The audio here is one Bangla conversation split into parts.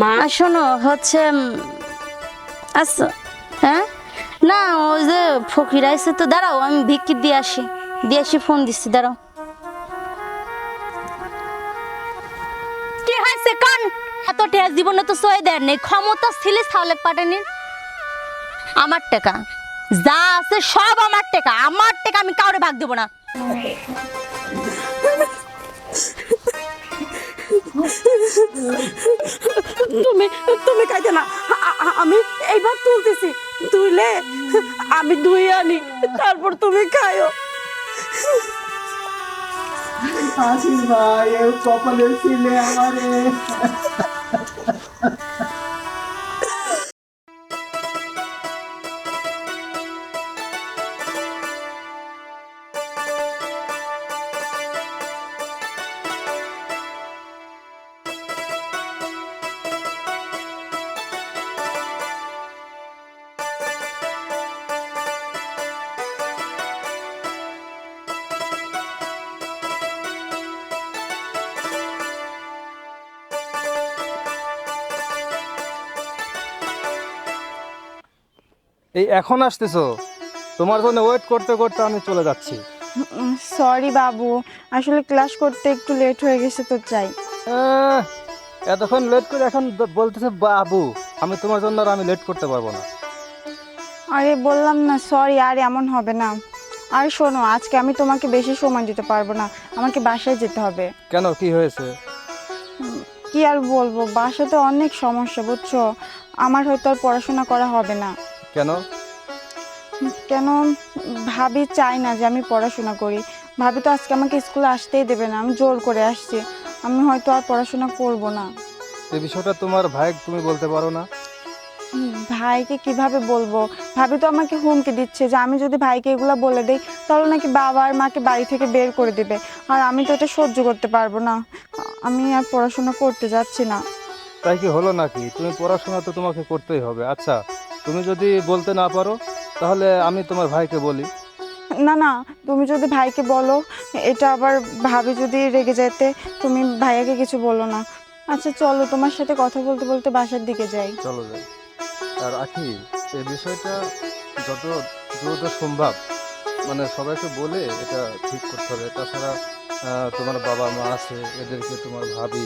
মা? শোনো হচ্ছে আচ্ছা হ্যাঁ? না ওই যে ফকির আইসে তো দাঁড়াও আমি ভিক্ষি দিয়ে আসি। দিয়ে আসি ফোন দিচ্ছি দাঁড়াও। কি হয়েছে কান? এত টেয়া জীবনে তো সয়ে দেন নেই ক্ষমতা ছিলে সাউলেক পাঠানির আমার টাকা যা আছে সব আমার টাকা আমার টাকা আমি কাউরে ভাগ দেবো না। তুমি তুমি কাইতে না। আমি এইবার তুলতেছি। তুলে আমি ধুই আনি, তারপর তুমি খাইও। আছিস ভাই কপালের কপালে ছিলে আমারে। এই এখন আসতেছো? তোমার জন্য ওয়েট করতে করতে আমি চলে যাচ্ছি। সরি বাবু আসলে ক্লাস করতে একটু লেট হয়ে গেছে তো চাই এতক্ষণ লেট করে এখন বলতেছে বাবু আমি তোমার জন্য আর আমি লেট করতে পারব না। আরে বললাম না সরি আর এমন হবে না। আর শোনো আজকে আমি তোমাকে বেশি সময় দিতে পারব না আমাকে বাসায় যেতে হবে। কেন কি হয়েছে? কি আর বলব বাসাতে অনেক সমস্যা বুঝছ? আমার হয়তো আর পড়াশোনা করা হবে না। কেন? কেন? ভাবি চাই না যে আমি পড়াশোনা করি। ভাবি তো আজকে আমাকে স্কুলে আসতেই দেবে না আমি জোর করে আসছি। আমি হয়তো আর পড়াশোনা করব না। এই বিষয়টা তোমার ভাই তুমি বলতে পারো না? ভাইকে কীভাবে বলব? ভাবি তো আমাকে হুমকি দিচ্ছে যে আমি যদি ভাইকে এগুলো বলে দিই তাহলে নাকি বাবা আর মাকে বাড়ি থেকে বের করে দিবে। আর আমি তো এটা সহ্য করতে পারব না। আমি আর পড়াশোনা করতে যাচ্ছি না। তাই কি হলো নাকি? তুমি পড়াশোনা তো তোমাকে করতেই হবে। আচ্ছা তুমি যদি বলতে না পারো তাহলে আমি তোমার ভাইকে বলি। না না তুমি যদি ভাইকে বলো এটা আবার ভাবি যদি রেগে যেতে তুমি ভাইয়াকে কিছু বলো না। আচ্ছা চলো তোমার সাথে কথা বলতে বলতে বাসার দিকে যাই। চলো যাই। আর আখি এই বিষয়টা যত দ্রুত সম্ভব মানে সবাইকে বলে এটা ঠিক করতে হবে। তাছাড়া তোমার বাবা মা আছে এদেরকে তোমার ভাবি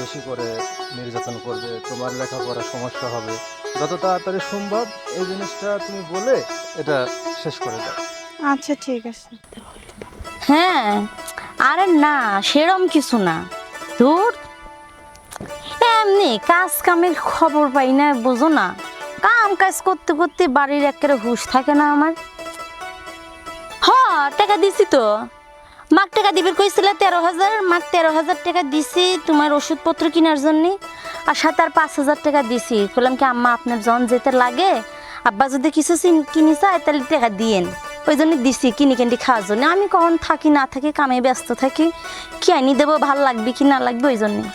বেশি করে নির্যাতন করবে তোমার লেখাপড়ার সমস্যা হবে। যত তাড়াতাড়ি সম্ভব এই জিনিসটা তুমি বলে এটা শেষ করে দাও। আচ্ছা ঠিক আছে। হ্যাঁ আরে না সেরম কিছু না। দূর এমনি কাজ কামের খবর পাই না বোঝো না। কাম কাজ করতে করতে বাড়ির একেবারে হুশ থাকে না আমার। হ টাকা দিছি তো। মাক টাকা দিবে কইছিলে তেরো হাজার, মাক তেরো হাজার টাকা দিছি তোমার ওষুধপত্র কেনার জন্যে, আর সাথে আর পাঁচ হাজার টাকা দিছি। বললাম কি, আম্মা, আপনার জন যেতে লাগে, আব্বা যদি কিছু কিনি চায়, তাহলে টাকা দিয়েন। ওই জন্য দিছি, কিনি কিনি খাওয়ার জন্য। আমি কখন থাকি, না থাকি, কামে ব্যস্ত থাকি, কি আনি দেবো, ভালো লাগবে কি না লাগবে ওই জন্যে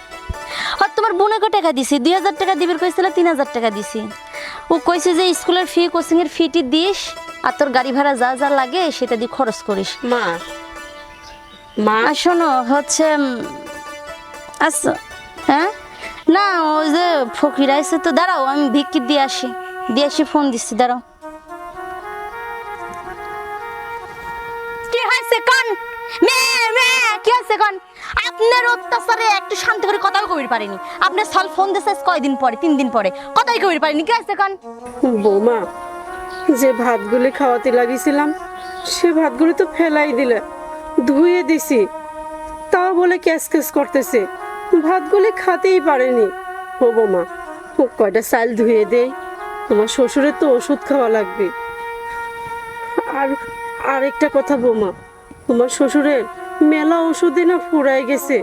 আর তোমার বোনকে টাকা দিছি? দুই হাজার টাকা দিবির কইছিল, তিন হাজার টাকা দিছি। ও কইছে যে, স্কুলের ফি কোচিংয়ের ফিটি দিস, আর তোর গাড়ি ভাড়া যা যা লাগে, সেটা দিয়ে খরচ করিস। মা মা? শোনো হচ্ছে আচ্ছা হ্যাঁ? না ওই যে ফকির আইসে তো দাঁড়াও আমি ভিক্ষি দিয়ে আসি। দিয়ে আসি ফোন দিচ্ছি দাঁড়াও। কি হয়েছে কন? মে মে কি হয়েছে কন? আপনার অত্যাচারে একটু শান্তি করে কথাও কবির পারেনি। আপনার সাল ফোন কয়দিন পরে তিন দিন পরে? কথাই কবির পারেনি কি হয়েছে কন? বৌমা যে ভাতগুলি খাওয়াতে লাগিয়েছিলাম সে ভাতগুলি তো ফেলাই দিলে। ধুয়ে দিছি। তাও বলে ক্যাস ক্যাস করতেছে। ভাতগুলি খাতেই পারেনি। ও বৌমা, ও কয়টা চাল ধুয়ে দেই? তোমার শ্বশুরের তো ওষুধ খাওয়া লাগবে। আর আরেকটা কথা বৌমা, তোমার শ্বশুরের মেলা ওষুধই না ফুরাই গেছে।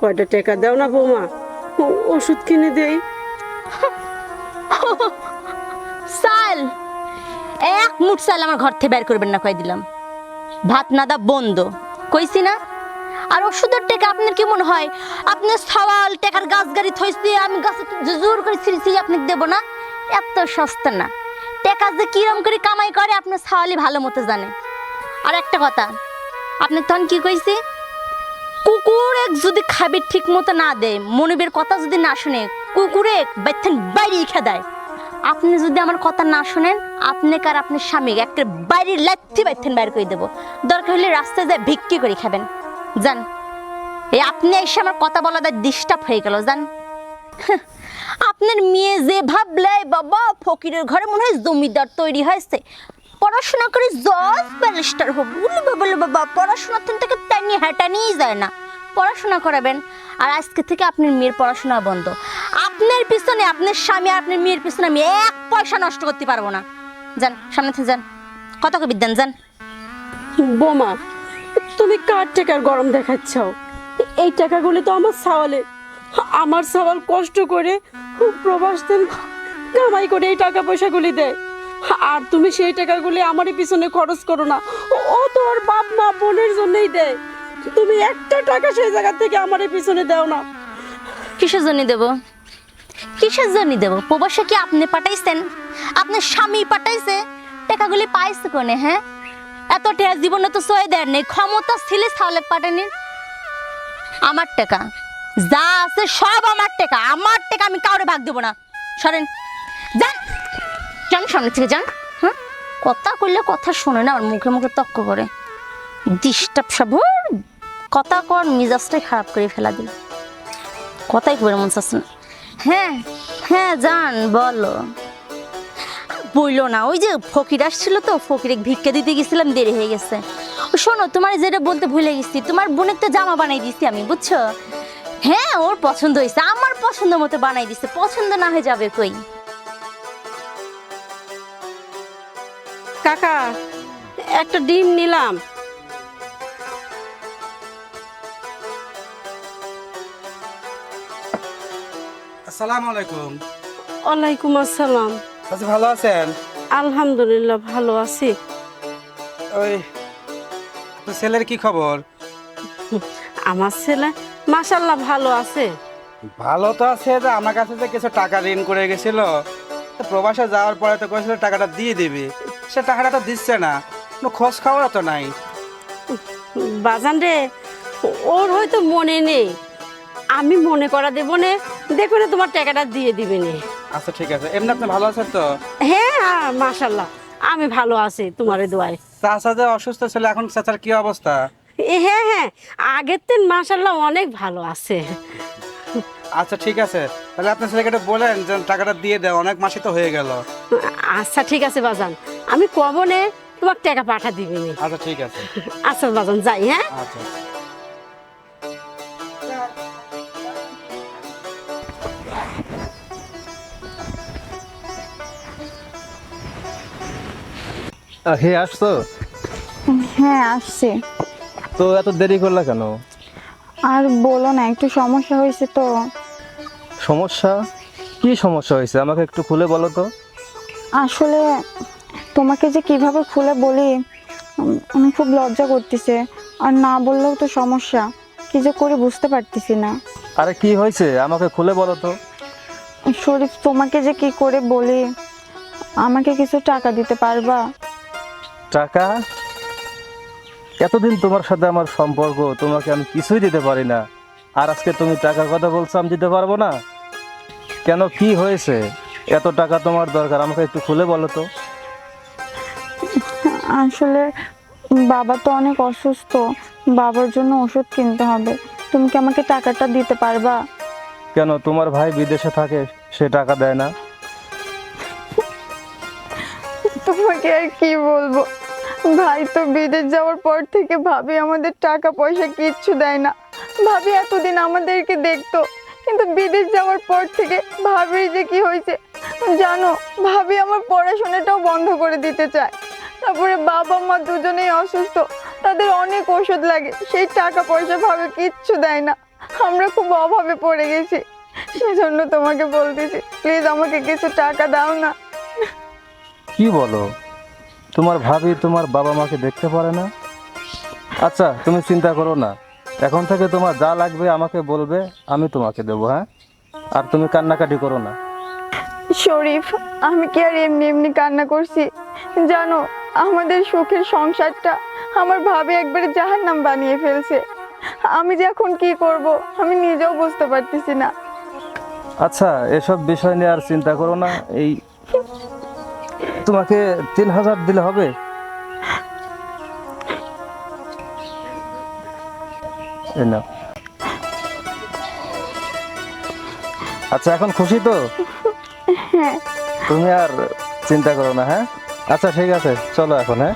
কয়টা টাকা দাও না বৌমা ওষুধ কিনে দেই। সাল এক মুঠ সাল আমার ঘর থেকে বের করবেন না কই দিলাম। ভাত না দা বন্ধ। কইছি না? আর ওষুধের টাকা আপনার কি মনে হয়? আপনার সওয়াল টাকার গাছ গাড়ি থইছি, আমি গাছে জোর করে ছিঁড়ি ছিঁড়ি আপনাকে দেবো না? এত সস্তা না। টাকা যে কিরম করে কামাই করে আপনার সওয়ালই ভালো মতো জানে। আর একটা কথা, আপনি তখন কি কইছি? কুকুর এক যদি খাবি ঠিক মতো না দেয়, মনিবের কথা যদি না শুনে, কুকুরে বেথেন বাইরে খেদায়। আপনি যদি আমার কথা না শুনেন আপনাকে আর আপনার স্বামী? একটা বাইরে লাথি বাইথেন বাইর করে দেবো। দরকার হলে রাস্তায় যায় ভিক্ষি করে খাবেন। যান। এই আপনি এসে আমার কথা বলা বলাটা ডিস্টার্ব হয়ে গেল জান হ্যাঁ, আপনার মেয়ে যে ভাবলে বাবা ফকিরের ঘরে মনে হয় জমিদার তৈরি হয়েছে। পড়াশোনা করে জজ ব্যারিস্টার হব। বলে বাবা বলে বাবা পড়াশোনার থেকে তাকে টানি হাঁটানিই যায় না। পড়াশোনা করাবেন। আর আজকে থেকে আপনার মেয়ের পড়াশোনা বন্ধ। আপনার পিছনে আপনার স্বামী আর আপনার মেয়ের পিছনে আমি এক পয়সা নষ্ট করতে পারব না। যান সামনে থেকে যান। কত কবি দেন যান। বোমা তুমি কার টাকার গরম দেখাচ্ছ? এই টাকাগুলি তো আমার সাওয়ালে আমার সাওয়াল কষ্ট করে প্রবাস দেন কামাই করে এই টাকা পয়সাগুলি দেয়। আর তুমি সেই টাকাগুলি আমারই পিছনে খরচ করো না। ও তো ওর বাপ মা বোনের জন্যই দেয়। তুমি একটা টাকা সেই জায়গা থেকে আমারই পিছনে দাও না। কিসের জন্য দেব? কিসের জন্য দেব? প্রবাসে কি আপনি পাঠাইছেন? আপনার স্বামী পাঠাইছে? টাকাগুলি পাইছে কোনে হ্যাঁ? এত টাকা জীবনে তো সয়ে দেন নেই, ক্ষমতা ছিলে তাহলে পাঠানি। আমার টাকা, যা আছে সব আমার টাকা আমার টাকা আমি কাউরে ভাগ দেবো না। সরেন, যান। যান সামনে থেকে যান হ্যাঁ? কথা কইলে কথা শোনে না, আর মুখে মুখে তক্ক করে। ডিস্টার্ব সব কথা কর, মিজাজটাই খারাপ করে ফেলা দিল। কথাই করে মন চাচ্ছে না। হ্যাঁ হ্যাঁ যান বলো। বইলো না, ওই যে ফকির আসছিল তো ফকিরে ভিক্ষা দিতে গেছিলাম, দেরি হয়ে গেছে। শোনো, তোমার যেটা বলতে ভুলে গেছি, তোমার বোনের তো জামা বানাই দিছি আমি, বুঝছ? হ্যাঁ ওর পছন্দ হয়েছে, আমার পছন্দ মতো বানাই দিছে, পছন্দ না হয়ে যাবে কই? কাকা, একটা ডিম নিলাম। আসসালামু আলাইকুম। ওয়ালাইকুম আসসালাম। আচ্ছা ভালো আছেন? আলহামদুলিল্লাহ ভালো আছি। ওই তো ছেলের কি খবর? আমার ছেলে মাসাল্লাহ ভালো আছে। ভালো তো আছে যে আমার কাছে যে কিছু টাকা ঋণ করে গেছিল তো প্রবাসে যাওয়ার পরে তো কয়েছিল টাকাটা দিয়ে দিবি। সে টাকাটা তো দিচ্ছে না কোনো খোঁজ খবর তো নাই। বাজান রে ওর হয়তো মনে নেই। আমি মনে করা দেবো নে দেখো না তোমার টাকাটা দিয়ে দিবে নে। আচ্ছা ঠিক আছে। এমনি আপনি ভালো আছেন তো? হ্যাঁ হ্যাঁ মাসাল্লাহ আমি ভালো আছি তোমার দোয়ায়। চাচা যে অসুস্থ ছিল এখন চাচার কি অবস্থা? এ হ্যাঁ হ্যাঁ আগের দিন মাসাল্লাহ অনেক ভালো আছে। আচ্ছা ঠিক আছে। তাহলে আপনার ছেলেকে একটু বলেন যে টাকাটা দিয়ে দেয় অনেক মাসই তো হয়ে গেল। আচ্ছা ঠিক আছে বাজান। আমি কবনে তোমার টাকা পাঠা দিবি নে। আচ্ছা ঠিক আছে। আচ্ছা বাজান যাই হ্যাঁ? আচ্ছা। হে আসছো? হ্যাঁ আসছি। তো এত দেরি করলা কেন? আর বলো না একটু সমস্যা হয়েছে তো। সমস্যা? কি সমস্যা হয়েছে? আমাকে একটু খুলে বলো তো। আসলে তোমাকে যে কীভাবে খুলে বলি আমি খুব লজ্জা করতেছে। আর না বললেও তো সমস্যা। কি যে করি বুঝতে পারতেছি না। আরে কি হয়েছে? আমাকে খুলে বলো তো। শরীফ তোমাকে যে কি করে বলি আমাকে কিছু টাকা দিতে পারবা? টাকা? এতদিন তোমার সাথে আমার সম্পর্ক তোমাকে আমি কিছুই দিতে পারি না। আর আজকে তুমি টাকার কথা বলছো আমি দিতে পারব না। কেন কি হয়েছে? এত টাকা তোমার দরকার আমাকে একটু খুলে বলো তো। আসলে বাবা তো অনেক অসুস্থ বাবার জন্য ওষুধ কিনতে হবে। তুমি কি আমাকে টাকাটা দিতে পারবা? কেন তোমার ভাই বিদেশে থাকে সে টাকা দেয় না? তোমাকে আর কি বলব? ভাই তো বিদেশ যাওয়ার পর থেকে ভাবি আমাদের টাকা পয়সা কিচ্ছু দেয় না। ভাবি এতদিন আমাদেরকে দেখতো, কিন্তু বিদেশ যাওয়ার পর থেকে ভাবির যে কি হয়েছে, জানো, ভাবি আমার পড়াশোনাটাও বন্ধ করে দিতে চায়। তারপরে বাবা মা দুজনেই অসুস্থ, তাদের অনেক ওষুধ লাগে, সেই টাকা পয়সা ভাবে কিচ্ছু দেয় না। আমরা খুব অভাবে পড়ে গেছি। সেজন্য তোমাকে বলতেছি প্লিজ আমাকে কিছু টাকা দাও না। কি বলো? তোমার ভাবি তোমার বাবা মাকে দেখতে পারে না? আচ্ছা তুমি চিন্তা করো না। এখন থেকে তোমার যা লাগবে আমাকে বলবে আমি তোমাকে দেবো হ্যাঁ? আর তুমি কান্নাকাটি করো না। শরীফ আমি কি আর এমনি এমনি কান্না করছি? জানো আমাদের সুখের সংসারটা আমার ভাবে একবারে জাহার নাম বানিয়ে ফেলছে। আমি যে এখন কি করব আমি নিজেও বুঝতে পারতেছি না। আচ্ছা এসব বিষয় নিয়ে আর চিন্তা করো না এই তোমাকে তিন হাজার দিলে হবে? আচ্ছা এখন খুশি তো? তুমি আর চিন্তা করো না হ্যাঁ? আচ্ছা ঠিক আছে চলো এখন হ্যাঁ?